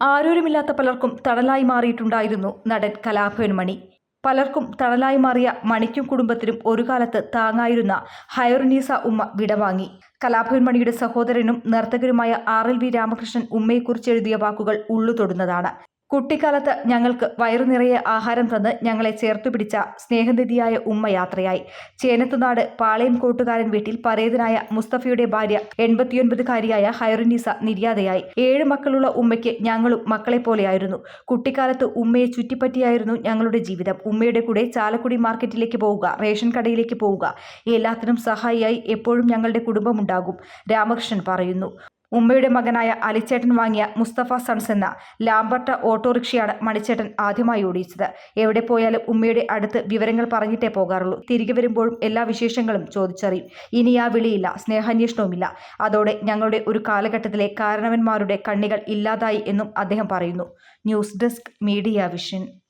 ആരോരുമില്ലാത്ത പലർക്കും തണലായി മാറിയിട്ടുണ്ടായിരുന്നു നടൻ കലാഭവൻ മണി. പലർക്കും തണലായി മാറിയ മണിക്കും കുടുംബത്തിനും ഒരു കാലത്ത് താങ്ങായിരുന്ന ഹയറുനീസ ഉമ്മ വിടവാങ്ങി. കലാഭവൻ മണിയുടെ സഹോദരനും നർത്തകരുമായ ആർ എൽ വി രാമകൃഷ്ണൻ ഉമ്മയെക്കുറിച്ച് എഴുതിയ വാക്കുകൾ ഉള്ളു തൊടുന്നതാണ് കുട്ടിക്കാലത്ത് ഞങ്ങൾക്ക് വയറുനിറയെ ആഹാരം തന്ന് ഞങ്ങളെ ചേർത്തു പിടിച്ച സ്നേഹനിധിയായ ഉമ്മ യാത്രയായി. ചേനത്തുനാട് പാളയം കൂട്ടുകാരൻ വീട്ടിൽ പരേതനായ മുസ്തഫയുടെ ഭാര്യ എൺപത്തിയൊൻപതുകാരിയായ ഹൈറുനീസ നിര്യാതയായി. ഏഴ് മക്കളുള്ള ഉമ്മയ്ക്ക് ഞങ്ങളും മക്കളെ പോലെയായിരുന്നു. കുട്ടിക്കാലത്ത് ഉമ്മയെ ചുറ്റിപ്പറ്റിയായിരുന്നു ഞങ്ങളുടെ ജീവിതം. ഉമ്മയുടെ കൂടെ ചാലക്കുടി മാർക്കറ്റിലേക്ക് പോവുക റേഷൻ കടയിലേക്ക് പോവുക എല്ലാത്തിനും സഹായിയായി എപ്പോഴും ഞങ്ങളുടെ കുടുംബമുണ്ടാകും രാമകൃഷ്ണൻ പറയുന്നു. ഉമ്മയുടെ മകനായ അലിച്ചേട്ടൻ വാങ്ങിയ മുസ്തഫ സൺസ് എന്ന ലാംബർട്ട ഓട്ടോറിക്ഷയാണ് മണിച്ചേട്ടൻ ആദ്യമായി ഓടിച്ചത്. എവിടെ പോയാലും ഉമ്മയുടെ അടുത്ത് വിവരങ്ങൾ പറഞ്ഞിട്ടേ പോകാറുള്ളൂ. തിരികെ വരുമ്പോഴും എല്ലാ വിശേഷങ്ങളും ചോദിച്ചറിയും. ഇനി ആ വിളിയില്ല സ്നേഹാന്വേഷണവുമില്ല. അതോടെ ഞങ്ങളുടെ ഒരു കാലഘട്ടത്തിലെ കാരണവന്മാരുടെ കണ്ണികൾ ഇല്ലാതായി എന്നും അദ്ദേഹം പറയുന്നു. News desk media vision.